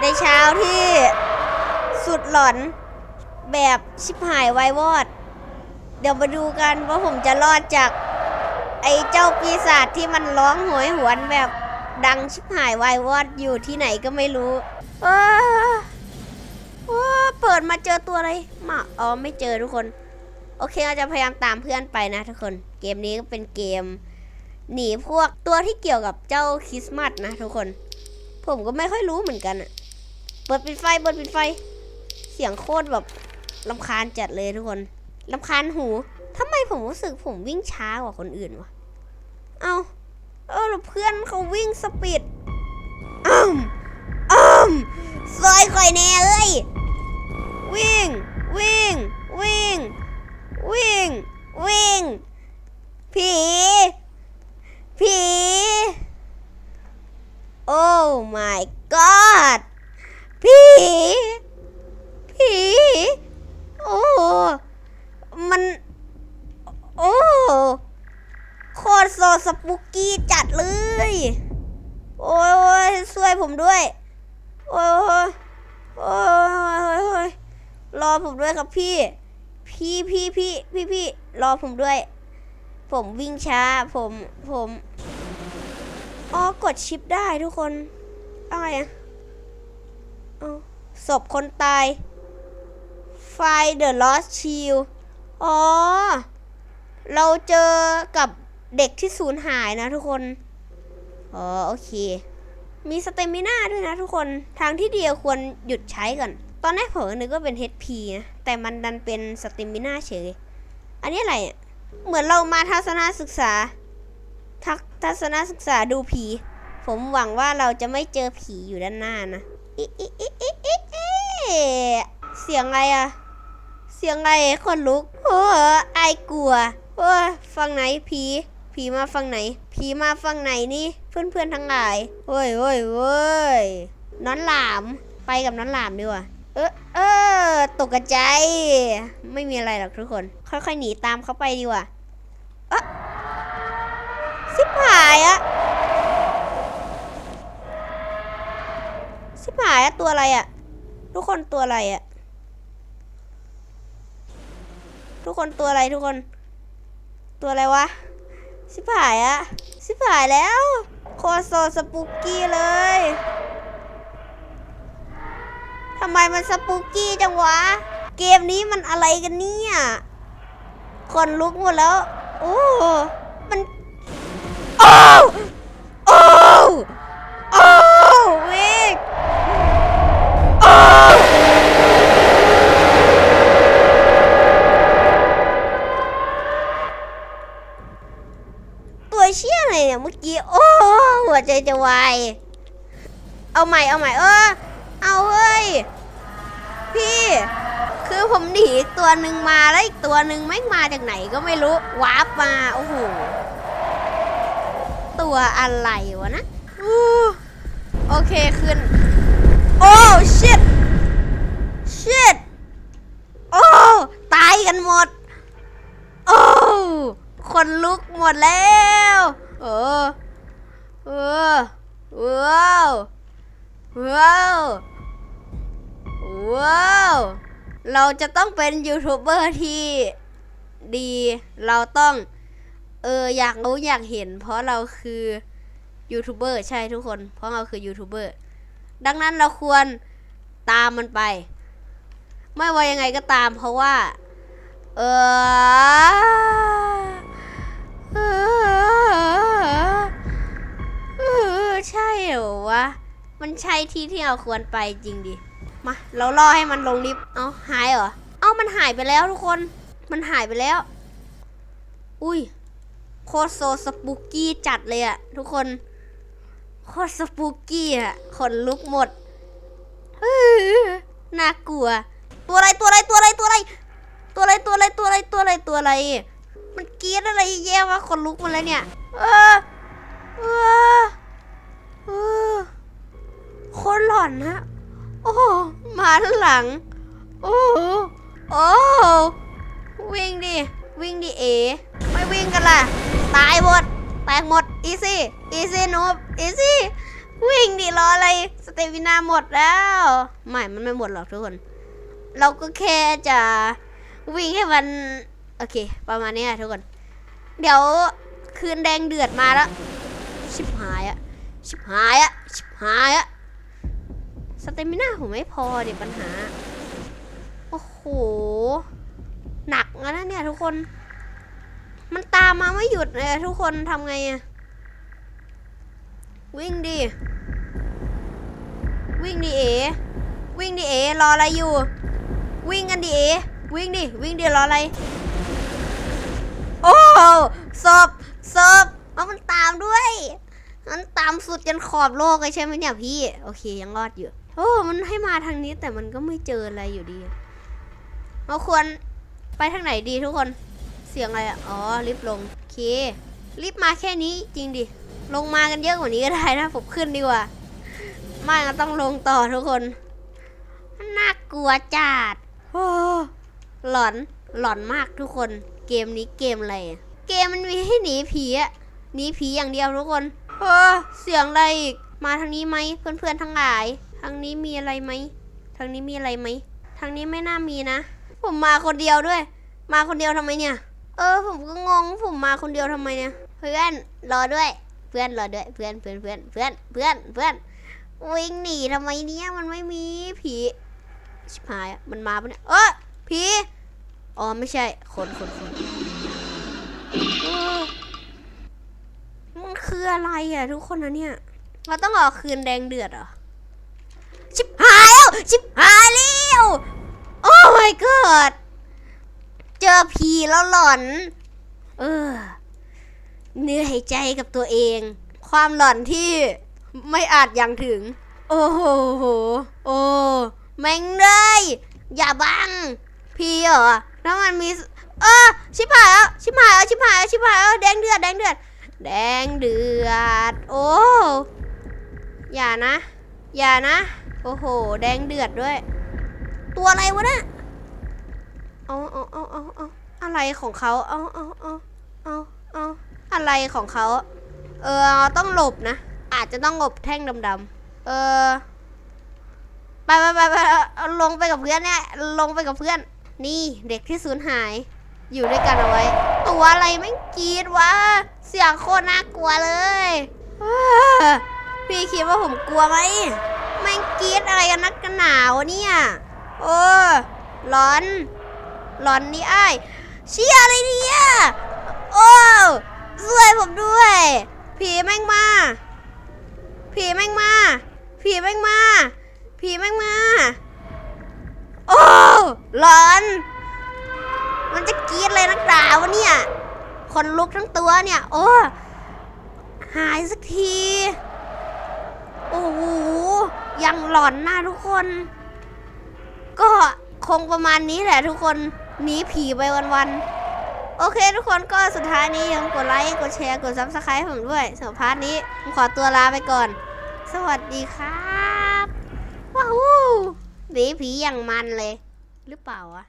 ในเช้าที่สุดหลอนแบบชิบหายไวายวอด เดี๋ยวมาดูกันว่าผมจะรอดจาก ไอ้เจ้าปีศาจที่มันร้องโหยหวนแบบดังชิบหายวายวอดอยู่ที่ไหนก็ไม่รู้เออว้าเปิดมาเจอตัวอะไรมาอ๋อไม่เจอทุกคน โอเคเราจะพยายามตามเพื่อนไปนะทุกคน เกมนี้ก็เป็นเกม หนีพวกตัวที่เกี่ยวกับเจ้าคริสต์มาสนะทุกคน ผมก็ไม่ค่อยรู้เหมือนกันอะ ปิดปิดไฟเปิดปิดไฟ เสียงโคตรแบบลำคาญจัดเลยทุกคนลำคาญหูทำไมผมรู้สึกผมวิ่งช้ากว่าคนอื่นวะ เอาเออเพื่อนเขาวิ่งสปีดอ้มอ้มซอยข่อยแน่เอ้ย วิ่ง วิ่ง วิ่ง วิ่ง วิ่ง ผี ผี โอ้ my god ผี ผี โอ้ มัน โอ้โคตรโซสปุกกี้จัดเลย โอ้ยโอ้ยช่วยผมด้วยโอ้ยโอ้ยโอ้ยโอ้ยรอผมด้วยครับพี่ พี่พี่พี่พี่พี่รอผมด้วย ผมวิ่งช้า ผม ผม อ๋อ กดชิปได้ทุกคนอะไรอะ ศพคนตาย ไฟเดอะลอสชิลอ๋อ เราเจอกับเด็กที่สูญหายนะทุกคน อ๋อ โอเค มีสเตมิน่าด้วยนะทุกคน ทางที่เดียวควรหยุดใช้ก่อน ตอนแรกผมนึกว่าเป็น HP นะ แต่มันดันเป็นสเตมิน่าเฉย อันนี้อะไร เหมือนเรามาทัศนศึกษา ทักทัศนศึกษาดูผี ผมหวังว่าเราจะไม่เจอผีอยู่ด้านหน้านะ เสียงอะไรอะเสียงอะไรคนลุกโอ้ไอกลัวโอ้ฟังไหนผีผีมาฟังไหนผีมาฟังไหนนี่เพื่อนเพื่อนทั้งหลายโอ้ยโอ้ยโอ้ยน้อนหลามไปกับน้อนหลามดีกว่าเออเออตกใจ ไม่มีอะไรหรอกทุกคน ค่อยๆหนีตามเขาไปดีกว่าอะสิบหายอะ สิบหายอะตัวอะไรอะทุกคนตัวอะไรอะทุกคนตัวอะไรทุกคน ตัวอะไรวะสิบหายอะสิบหายแล้ว โคตรโซสปุกกี้เลยทำไมมันสปุกกี้จังวะ เกมนี้มันอะไรกันเนี่ยคนลุกหมดแล้ว โอ้ มัน โอ้ วใจจะวาย เอาใหม่เอาใหม่เออ เอาเฮ้ย พี่ คือผมหนีตัวหนึ่งมาแล้วอีกตัวหนึ่งไม่มาจากไหนก็ไม่รู้วาร์ปมาโอ้โห ตัวอะไรวะนะ โอเคขึ้น โอ้ shit shit โอ้ตายกันหมด โอ้คนลุกหมดแล้ว เออ เออว้าวว้าวว้าวเราจะต้องเป็นยูทูบเบอร์ที่ดีเราต้อง เอออยากรู้อยากเห็น เพราะเราคือยูทูบเบอร์ใช่ทุกคน เพราะเราคือยูทูบเบอร์ดังนั้นเราควรตามมันไป ไม่ว่ายังไงก็ตาม เพราะว่า เออเออ มันใช่ที่ที่เราควรไปจริงดิมาเราล่อให้มันลงลิฟต์เอาหายเหรอเอามันหายไปแล้วทุกคนมันหายไปแล้ว อุ้ยโคตรโซสปูกี้จัดเลยอะทุกคนโคตรสปูกี้อะขนลุกหมดน่ากลัว ตัวอะไรตัวอะไรตัวอะไรตัวอะไร ตัวอะไรตัวอะไรตัวอะไรตัวอะไรตัวอะไร มันกรีดอะไรแย่วะคนลุกหมาแล้วเนี่ย เออเออเออ คนหลอนฮะ โอ้มาข้างหลัง โอ้โอ้วิ่งดิ วิ่งดิเอ ไม่วิ่งกันล่ะ ตายหมด แตกหมด อีซี่ อีซี่นูบอีซี่ วิ่งดิรออะไร สเตมินาหมดแล้ว ไม่ มันไม่หมดหรอกทุกคน เราก็แค่จะวิ่งให้มัน โอเค ประมาณนี้อะทุกคน เดี๋ยวคืนแดงเดือดมาแล้ว ชิบหายอะชิบหายอะชิบหายอะ สเตมิน่าผมไม่พอเดี๋ยวปัญหา โอ้โห หนักนะเนี่ยทุกคน มันตามมาไม่หยุดเลยทุกคนทำไงอะวิ่งดิ วิ่งดิเอ วิ่งดิเอ รออะไรอยู่ วิ่งกันดิเอ วิ่งดิ วิ่งดิรออะไร โอ้ศพศพเอามันตามด้วย มันตามสุดจนขอบโลกเลยใช่ไหมเนี่ยพี่ โอเคยังรอดอยู่ อ้มันให้มาทางนี้แต่มันก็ไม่เจออะไรอยู่ดีเราควรไปทางไหนดีทุกคน เสียงอะไรอ๋อลิฟต์ลงโอเคลิฟต์มาแค่นี้จริงดิ ลงมากันเยอะกว่านี้ก็ได้นะผมขึ้นดีกว่า ไม่ก็ต้องลงต่อทุกคนน่ากลัวจัดโอ้หลอนหลอนมากทุกคน เกมนี้เกมอะไรเกมมันมีให้หนีผีอะหนีผีอย่างเดียวทุกคน เออ เสียงอะไรอีก มาทางนี้ไหมเพื่อนๆทั้งหลาย ทางนี้มีอะไรไหมทางนี้มีอะไรไหมทางนี้ไม่น่ามีนะ ผมมาคนเดียวด้วย มาคนเดียวทำไมเนี่ย เออ ผมก็งงผมมาคนเดียวทำไมเนี่ย เพื่อนรอด้วย เพื่อนรอด้วย เพื่อนเพื่อนเพื่อนเพื่อนเพื่อนเพื่อนวิ่งหนีทำไมเนี่ยมันไม่มีผีชิบหายมันมาปะเนี่ยเออผีอ๋อไม่ใช่คนคนคนมันคืออะไรอะทุกคนนะเนี่ย เราต้องออกคืนแดงเดือดเหรอ ชิบหายแล้วโอ้ my god เจอผีแล้วหลอน เออเหนื่อยใจกับตัวเอง ความหลอนที่ไม่อาจยังถึง โอ้โหโอ้แม่งเลยอย่าบัง พี่เหรอแล้วมันมี เออ ชิบหายแล้วชิบหายแล้วชิบหายแล้วชิบหายแล้วแดงเดือดแดงเดือดแดงเดือด โอ้ อย่านะ อย่านะ โอ้โห แดงเดือดด้วย ตัวอะไรวะเนี่ยเอาเอาเอาเอาเอาอะไรของเขาเอาเอาเอาเอาเอาอะไรของเขา เออ ต้องหลบนะ อาจจะต้องหลบแท่งดำๆ เออ ไปไปไปไปลงไปกับเพื่อนเนี่ย ลงไปกับเพื่อน นี่เด็กที่สูญหาย อยู่ด้วยกันเอาไว้ ตัวอะไรไม่กรีดวะ เสียงโคตรน่ากลัวเลย พี่คิดว่าผมกลัวไหม แม่งกรีดอะไรกันนักกันหนาวเนี่ยโอ้ร้อน ร้อนนี่ไอ้เชี่ยอะไรเนี่ยโอ้ช่วยผมด้วย ผีแม่งมา ผีแม่งมา ผีแม่งมา ผีแม่งมา โอ้ร้อน มันจะกรีดเลยนักดาวะเนี่ยคนลุกทั้งตัวเนี่ย โอ้ หายสักที โอ้โห ยังหลอนนะทุกคน ก็คงประมาณนี้แหละทุกคนหนีผีไปวันๆโอเค ทุกคนก็สุดท้ายนี้อย่าลืมกดไลค์กดแชร์กดซับสไครต์ผมด้วยสำหรับพาร์ทนี้ผมขอตัวลาไปก่อน สวัสดีครับว้าวหนีผีอย่างมันเลย หรือเปล่าวะ